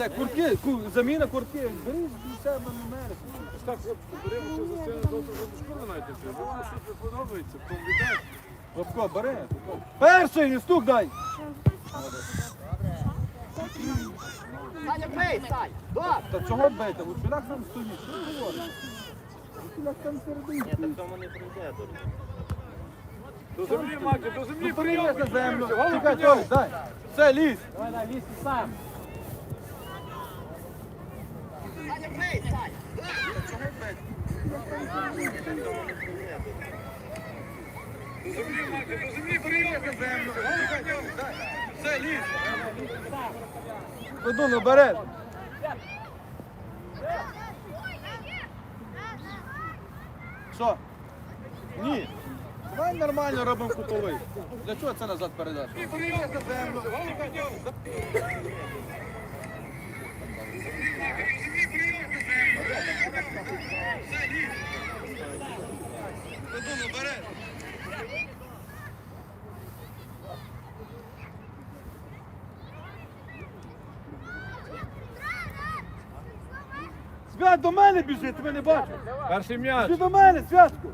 Це куртки, ку- заміна куртки. Бери з себе номери. Так, хлопці, беремо, що за це завтра вже до школи навіть не. Воно щось не подобається, потім віддай. Бери. Перший, не стук дай. Саня, бей, Сань! Добре! Та чого бити? От Шуляк там стоїть. Що ти говориш? Шуляк там середині стоїть. До землі, Макс, до землі, Ну, Порівняй на землю. Чекай, підняв. Дай. Все, лізь. Саня, бей, Сань! До землі, Макс, до землі, порівняй на землю. Голову підняв. Все, лізь. Веду, ну береш. Що? Ні. Давай нормально робимо кутовий. Для чого це назад передаш? Порівняй на землю. Голову підняв. Веду, ну береш. Свят до мене біжи, тебе не бачу. Перший м'яч. Біжи до мене, святку.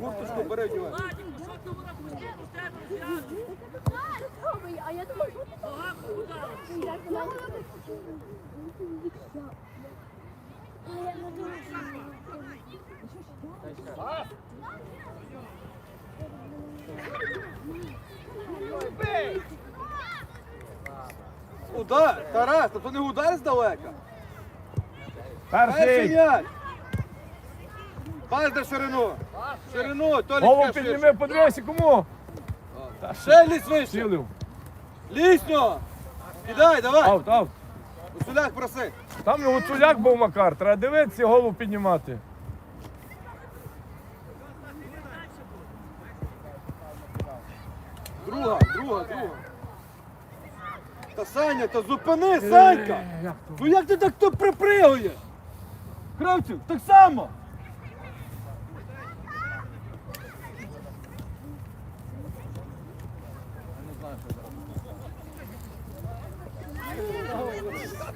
Курточку бери, одягай. А я думаю, що ти Удар, Тарас, та то не удар здалека. Перший м'яч. Пас до ширину. Ширину, Толік Голову підніми, подивися кому. Ще лізь вище. Цілив. Лісньо. Кидай, давай. Аут, аут. Усуляк проси. Там його цуляк був Макар, треба дивитися, голову піднімати. Друга, друга, друга. Та Саня, та зупини, Санька! Ну як ти так тут припригуєш? Кравців, так само!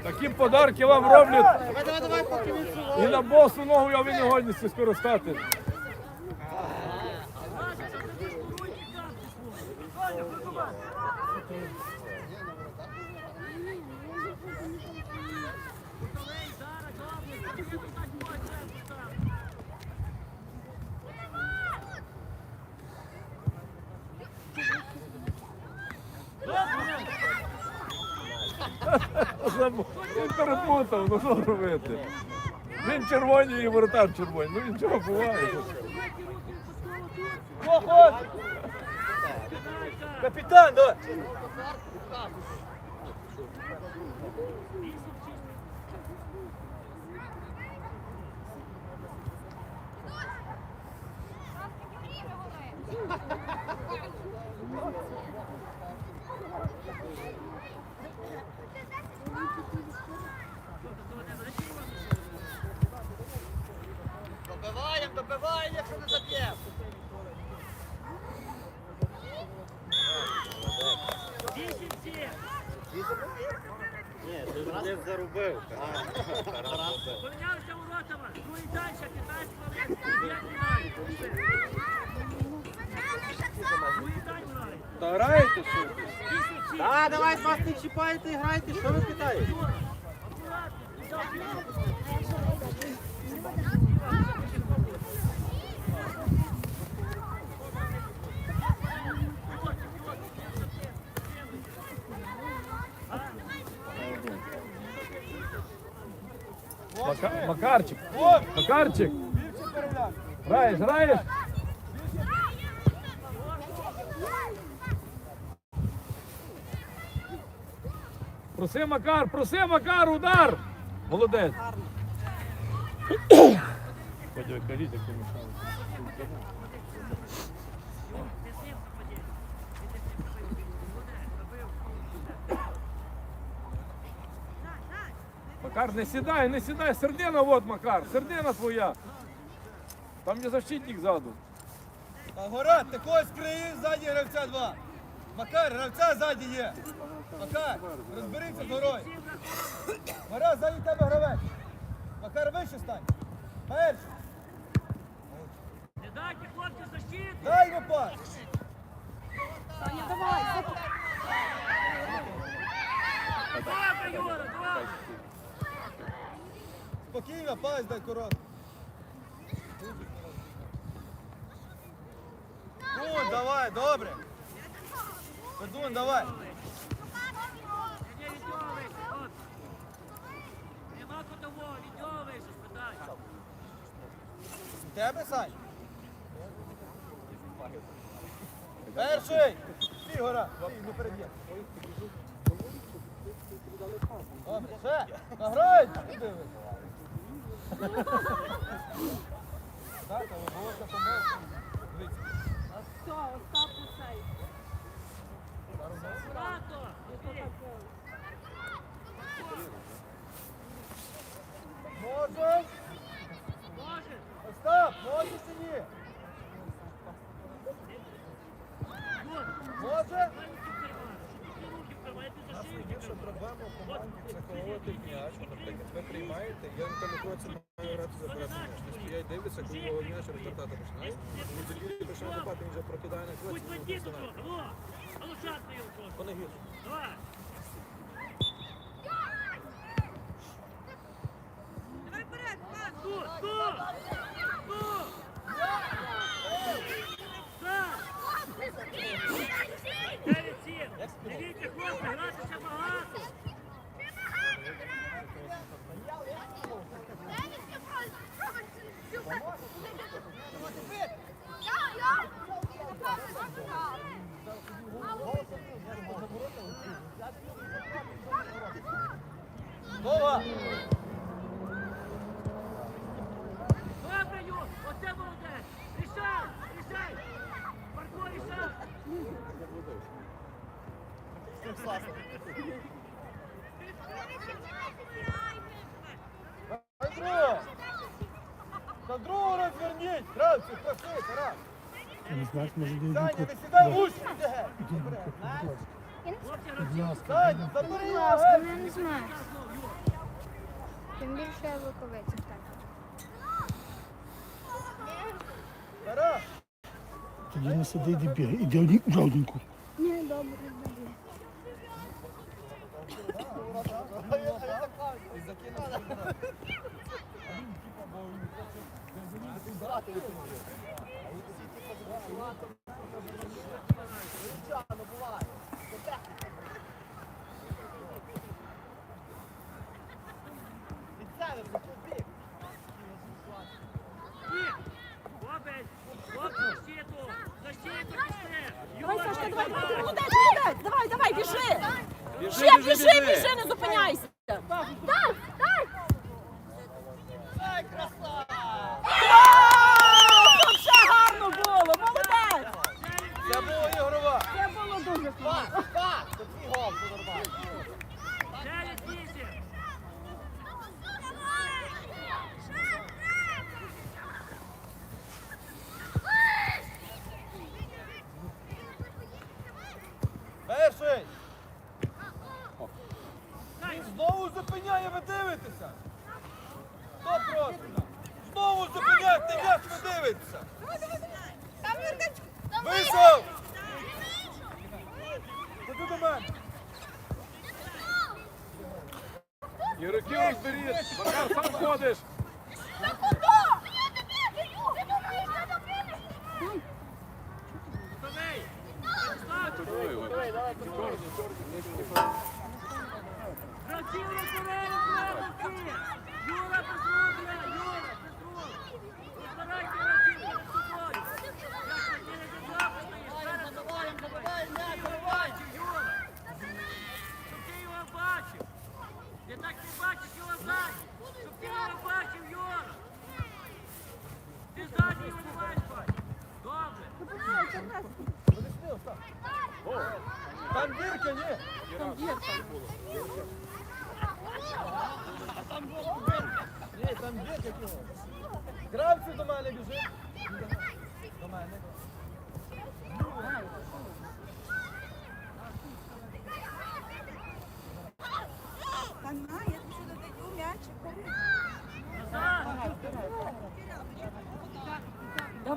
Такі подарки вам роблять. Давай, давай, давай, поки він І на босу ногу я ви не годніться скористати. Він перепутав, ну що робити? Він червоний і воротар червоний. Ну нічого буває. Капітан, давай! Добиваємо, добиваємо, якщо не заб'ємо. Ні, зарубив. Помінялися воротами. Другий дальше, 15 хвилин. Та граєте що? Так, давай, вас не чіпайте і грайте, що ви питаєте? Мака- Макарчик. Макарчик. Граєш, граєш. Проси Макар, проси Макар, удар! Молодець. Ходіть, кажіть, як Макар, не сідай, не сідай, сердина от, Макар, сердина твоя. Там є защитник ззаду. А гора, ти когось криє ззаді гравця два. Макар, гравця ззаді є. Макар, розберіться з горою. Гора, ззаді тебе гравець. Макар вище стань. Перший. Не дайте хлопцю защиту. Дай йому пас. Саня, давай. Добре, Юра, добре. Спокійно, пас дай коротко. Ну, давай, добре. Федун, давай. Нема кутового, відьовуйся, спитай. Тебе, Сань? Перший! Переб'є. Добре, ще! Награй! Дивись. Так, але. Дивіться. Все, Остап? Може? Остап, можеш чи ні? Юра, Може? дай руки вкривай, ти защиту Найбільша проблема у команді це колоти м'яч. Наприклад, ви приймаєте, я на тому кроці маю грати за передній м'яч. Тобто я й дивлюся, коли його м'яч розвертати починає. Він тоді починає напати, він вже прокидає на кроці, Дай другого! Та другого розверніть! Гравці, проси, Тарас! Не знаю, може де Саня, йду. не сідай в уші! іди геть. Хлопці, гравці. Саня, забери Будь його ласка, геть! ну я не знаю. Знов, Юра. Тим більше я виковиця так. Тарас! Тоді не сиди, іди бігай. Іди один жоденьку. Ні, добре, добре. Ні.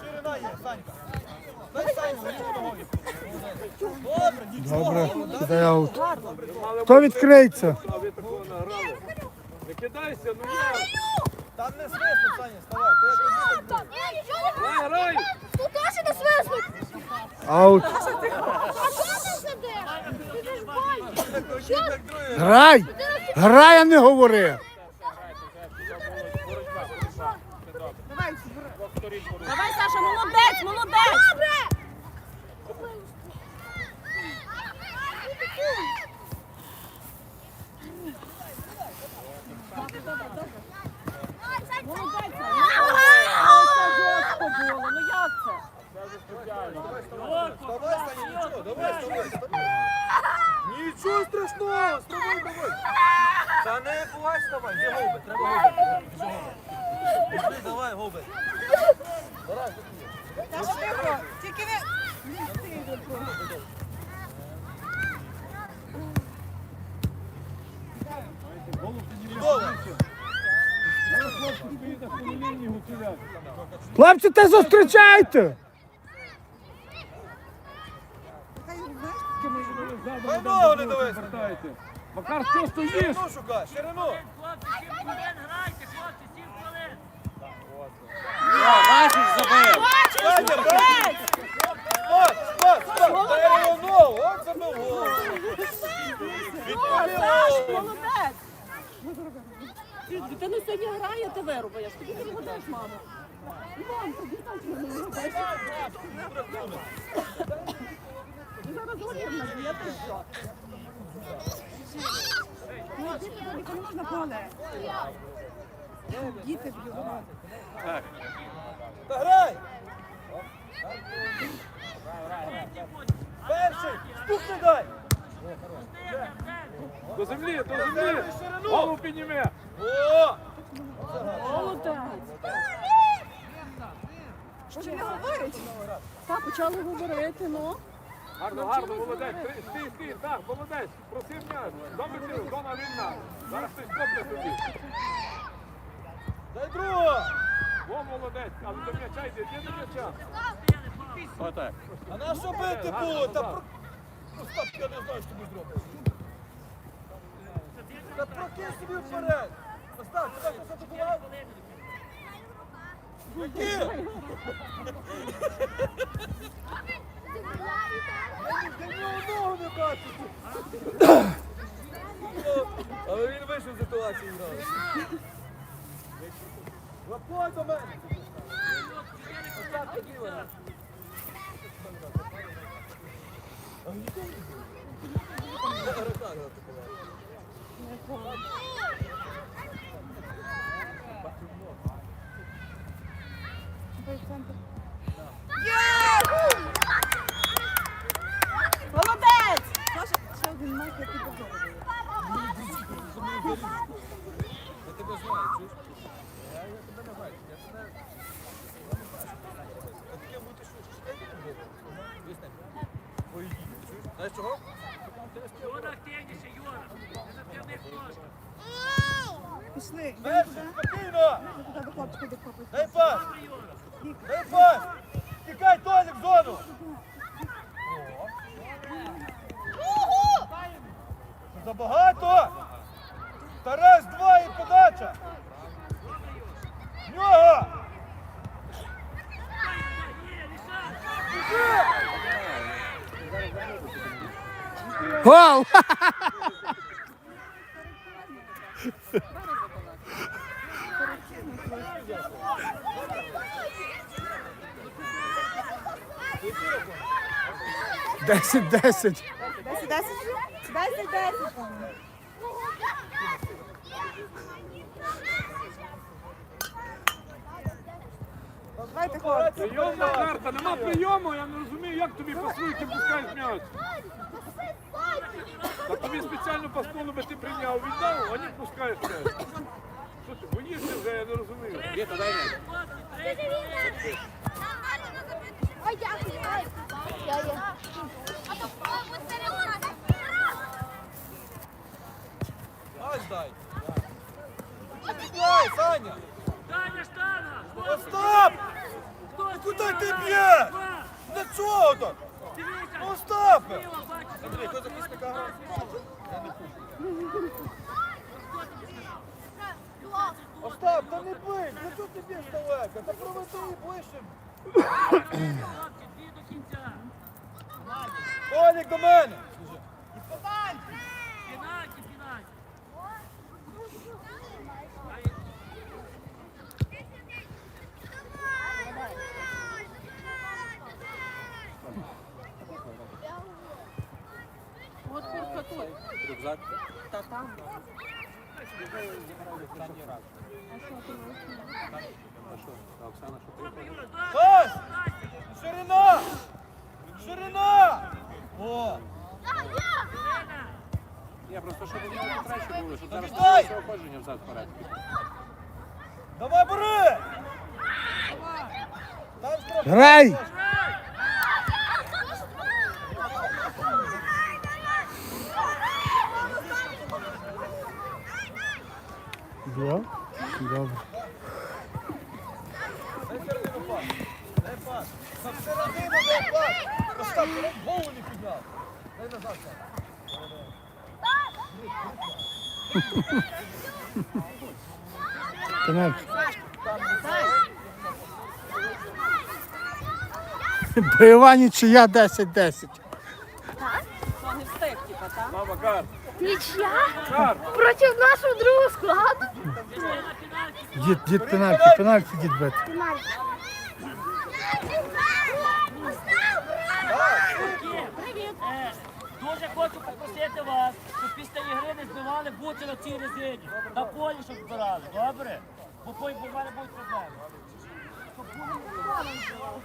Ширина є, Санька. Дай Саню, ліву ногою. Добре, нічого. Кидай аут. Хто відкриється? А ви такого награли. Не кидайся, ну я. Там не свисту, Саня, вставай. Ти як так Грай. Тут теж не свиснуть. Аут. А що ти сидиш? Ти ж бачиш. так один, так другий. Грай! Грай, а не говори. Саша, молодець, молодець. Це? Нічого, давай, страшного, вставай, давай. Та не плач, вставай, де голуби, треба голуби. Біжи, голуби. Давай, голуби. Давай, Тільки ви... Хлопці, те зустрічайте! Дай ногу не дивись. Макар, що стоїш? Ширину шукай, ширину. Хлопці, 7 хвилин грайте, хлопці, 7 хвилин. Саня, бачиш? Забив сьогодні грає, ти вирубаєш. Тобі вигадаєш, так вигадаєш. Ти що? Ну, діти, б'ють. Та грай. Перший, стукни дай. До землі, до землі. Голову підніме. О. Що не говорить? Так, почали говорити, ну. Гарно, гарно, молодець. Стій, Стій, так, молодець. Просив м'яч. Добре сіли, зона вільна. Зараз хтось копне тобі. дай другого. Во, молодець, але до м'яча йди, йди до м'яча. Отак. А на що бити було? Та про... Остап, я не знаю, що тобі зробиш. Та прокинь собі вперед. Остап, ти так атакував? Прокинь! Я ні одного не бачу. Але він вийшов з ситуації. Лапой до мене. Остап, тоді вона. Молодець! Я тебе знаю, чуєш? Я, я тебе не бачу, я тебе... Я не бачу. А таке бути що, що ти не був? Висне. Твої діти, чуєш? Знаєш чого? Юра активніше, Юра. Не на прямих ножках. Перший, спокійно! Дай пас! Дай пас! Тікай, Толік, в зону! Забагато! Тарас, два і подача! В Нього! Гол! Десять, десять. 10, 10. 10, 10. Давайте, хлопці. Прийомна карта, нема прийому, я не розумію, як тобі пасують і пускаєш м'яч. Та тобі спеціально паснули би ти прийняв, віддав, а не пускаєш м'яч. Що ти, боїшся вже, я не розумію. Ой, дякую. Я є. Ась дай. Дай, Саня. Таня, штана! Остап! Куди ти б'єш? Для чого так? Остапе! Андрій, хто захисника грає? Я не пущу. Остап, та не бий! Для чого тобі ж далеко? Та проведи ближче. дві до кінця! Олік до мене! Рюкзак. Та там. Що? Оксана, що ти? Ась! Ширина! Ширина! О! Я просто щоб вони не краще були, щоб зараз все оходження взад вперед. Давай бери! Грай! Назад. Сань. Пенальті. Бойова нічия 10-10. Що не встиг, типа, так? Мама, кар, Нічия? Проти нашого другого складу? Дід, дід пенальті, пенальті дід. Е, Дуже хочу попросити вас, щоб після ігри не збивали бути на цій резині. На полі, щоб збирали, добре? Бо потім буває будуть проблеми. Щоб були не збивали. Збивали